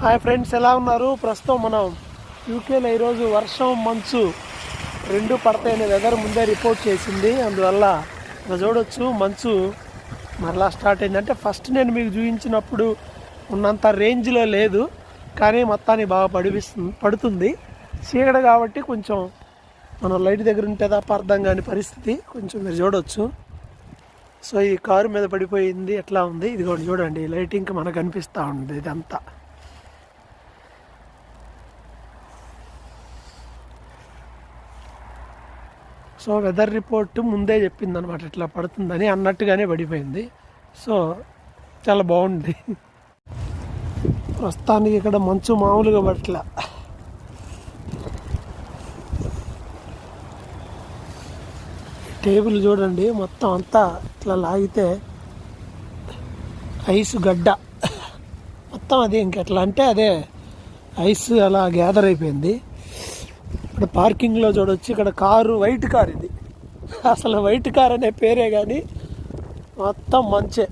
Hi friends ఎలా ఉన్నారు? ప్రస్తుతం మనం యూకేలో ఈరోజు వర్షం మంచు రెండు పడతాయనే వెదర్ ముందే రిపోర్ట్ చేసింది. అందువల్ల ఇక్కడ చూడొచ్చు మంచు మరలా స్టార్ట్ అయింది. అంటే ఫస్ట్ నేను మీకు చూపించినప్పుడు ఉన్నంత రేంజ్లో లేదు కానీ మొత్తాన్ని బాగా పడిపిస్తుంది పడుతుంది. చీకడ కాబట్టి కొంచెం మనం లైట్ దగ్గర ఉంటే తప్ప అర్థం కాని పరిస్థితి. కొంచెం మీరు చూడొచ్చు. సో ఈ కారు మీద పడిపోయింది ఎట్లా ఉంది? ఇది కూడా చూడండి లైటింగ్ మనకు కనిపిస్తూ ఉంది ఇదంతా. సో వెదర్ రిపోర్ట్ ముందే చెప్పింది అనమాట ఇట్లా పడుతుందని అన్నట్టుగానే పడిపోయింది. సో చాలా బాగుంది. ప్రస్తుతానికి ఇక్కడ మంచు మామూలుగా పట్ల టేబుల్ చూడండి మొత్తం అంతా ఇట్లా లాగితే ఐస్ గడ్డ. మొత్తం అదే ఇంకెట్లా అంటే అదే ఐస్ అలా గ్యాదర్ అయిపోయింది. ఇక్కడ పార్కింగ్లో చూడొచ్చు. ఇక్కడ కారు వైట్ కార్ ఇది. అసలు వైట్ కార్ అనే పేరే కానీ మొత్తం మంచే.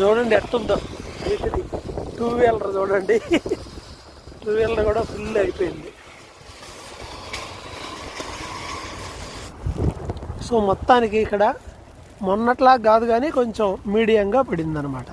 చూడండి ఎట్టుందో వీటిది టూ వీలర్ చూడండి. టూ వీలర్ కూడా ఫుల్ అయిపోయింది. సో మొత్తానికి ఇక్కడ మొన్నట్లా కాదు కానీ కొంచెం మీడియంగా పడింది అనమాట